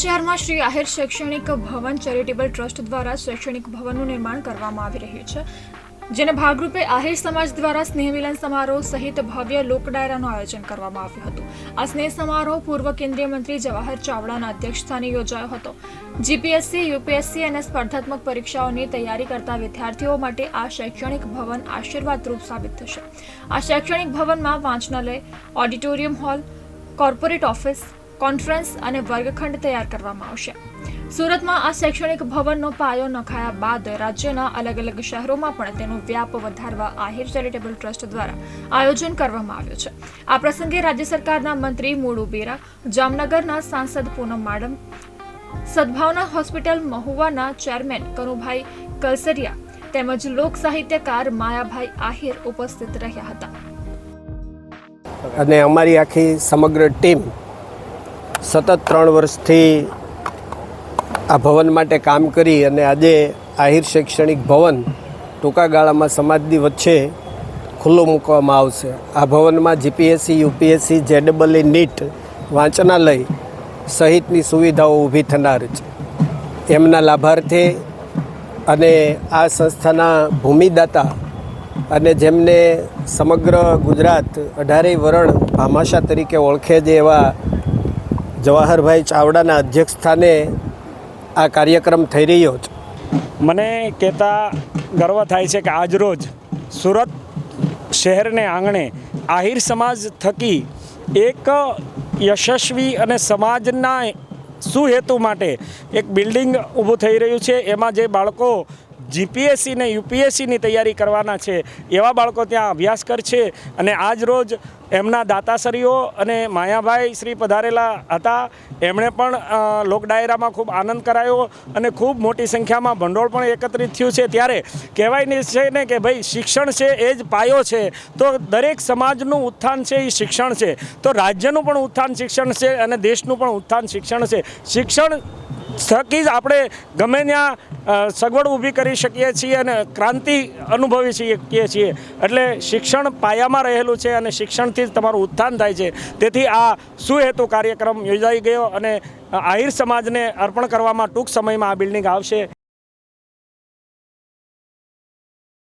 શહેરમાં શ્રી આહિર શૈક્ષણિક ભવન charitable trust દ્વારા શૈક્ષણિક ભવનનું નિર્માણ કરવામાં આવી રહ્યું છે, જેને ભાગરૂપે આહિર સમાજ દ્વારા સ્નેહમિલન સમારોહ સહિત ભવ્ય લોક ડાયરાનું આયોજન કરવામાં આવ્યું હતું. આ સ્નેહ સમારોહ પૂર્વ કેન્દ્રીય મંત્રી જવાહર ચાવડાના અધ્યક્ષસ્થાને યોજાયો હતો. જીપીએસસી, યુપીએસસી અને સ્પર્ધાત્મક પરીક્ષાઓની તૈયારી કરતા વિદ્યાર્થીઓ માટે આ શૈક્ષણિક ભવન આશીર્વાદરૂપ સાબિત થશે. આ શૈક્ષણિક ભવનમાં વાંચનાલય, auditorium hall, corporate office conference અને વર્ગખંડ તૈયાર કરવામાં આવશે. સુરતમાં આ શૈક્ષણિક ભવનનો પાયો નખાયા બાદ રાજ્યના અલગ અલગ શહેરોમાં પણ તેનો વ્યાપ વધારવા આહિર ચેરિટેબલ ટ્રસ્ટ દ્વારા આયોજન કરવામાં આવ્યું છે. આ પ્રસંગે રાજ્ય સરકારના મંત્રી મોડુ બેરા, જામનગરના સાંસદ પૂનમ માડમ, સદભાવના હોસ્પિટલ મહુવાના ચેરમેન કનુભાઈ કલસરિયા તેમજ લોક સાહિત્યકાર માયાભાઈ આહિર ઉપસ્થિત રહ્યા હતા. અને અમારી આખી સમગ્ર ટીમ સતત ત્રણ વર્ષથી આ ભવન માટે કામ કરી અને આજે આહિર શૈક્ષણિક ભવન ટૂંકા ગાળામાં સમાજની વચ્ચે ખુલ્લું મૂકવામાં આવશે. આ ભવનમાં જીપીએસસી યુપીએસસી જેડબલઈ નીટ, વાંચનાલય સહિતની સુવિધાઓ ઊભી થનાર છે. એમના લાભાર્થે અને આ સંસ્થાના ભૂમિદાતા અને જેમને સમગ્ર ગુજરાત અઢારેય વરણ ભામાશા તરીકે ઓળખે છે એવા જવાહરભાઈ ચાવડાના અધ્યક્ષસ્થાને આ કાર્યક્રમ થઈ રહ્યો છે. મને કહેતા ગર્વ થાય છે કે આજરોજ સુરત શહેરને આંગણે આહિર સમાજ થકી એક યશસ્વી અને સમાજના સુહેતુ માટે એક બિલ્ડિંગ ઊભું થઈ રહ્યું છે. એમાં જે બાળકો જીપીએસસી ને યુપીએસસીની તૈયારી કરવાના છે, એવા બાળકો ત્યાં અભ્યાસ કરશે અને આજ રોજ એમના દાતાશ્રીઓ અને માયાભાઈ શ્રી પધારેલા હતા. એમણે પણ લોક ડાયરામાં ખૂબ આનંદ કરાયો અને ખૂબ મોટી સંખ્યામાં ભંડોળ પણ એકત્રિત થયું છે. ત્યારે કહેવાય નહીં છે ને કે ભાઈ, શિક્ષણ છે એ જ પાયો છે. તો દરેક સમાજનું ઉત્થાન છે એ શિક્ષણ છે. તો રાજ્યનું પણ ઉત્થાન શિક્ષણ છે અને દેશનું પણ ઉત્થાન શિક્ષણ છે. શિક્ષણ થકી જ આપણે ગમે ત્યાં સગવડ ઊભી કરી શકીએ છીએ અને ક્રાંતિ અનુભવી શકીએ છીએ. એટલે શિક્ષણ પાયામાં રહેલું છે અને શિક્ષણથી જ તમારું ઉત્થાન થાય છે. તેથી આ સુહેતુ કાર્યક્રમ યોજાઈ ગયો અને આહિર સમાજને અર્પણ કરવામાં ટૂંક સમયમાં આ બિલ્ડિંગ આવશે.